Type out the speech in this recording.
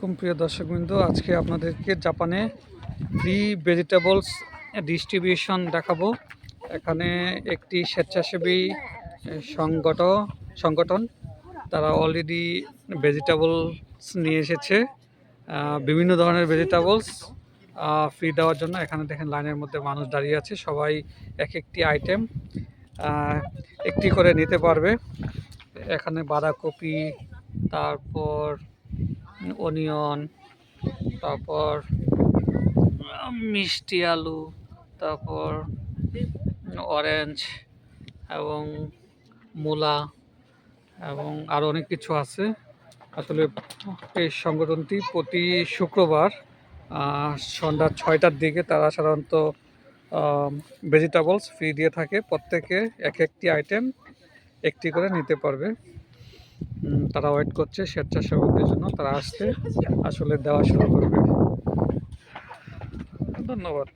আলাইকুম, প্রিয় দর্শকবৃন্দ। আজকে আপনাদেরকে জাপানে ফ্রি ভেজিটেবলস ডিস্ট্রিবিউশন দেখাবো। এখানে একটি স্বেচ্ছাসেবী সংগঠ সংগঠন, তারা অলরেডি ভেজিটেবলস নিয়ে এসেছে। বিভিন্ন ধরনের ভেজিটেবলস ফ্রি দেওয়ার জন্য। এখানে দেখেন লাইনের মধ্যে মানুষ দাঁড়িয়ে আছে, সবাই এক একটি আইটেম একটি করে নিতে পারবে। এখানে বাঁধাকপি, তারপর অনিয়ন তারপর মিষ্টি আলু, তারপর অরেঞ্জ এবং মূলা এবং আরও অনেক কিছু আছে। আসলে এই সংগঠনটি প্রতি শুক্রবার সন্ধ্যা ছয়টার দিকে তারা সাধারণত ভেজিটেবলস ফ্রি দিয়ে থাকে। প্রত্যেকে এক একটি আইটেম একটি করে নিতে পারবে। তারা ওয়েট করছে স্বেচ্ছাসেবকদের জন্য তারা আসতে আসলে দেওয়া শুরু করবে। ধন্যবাদ।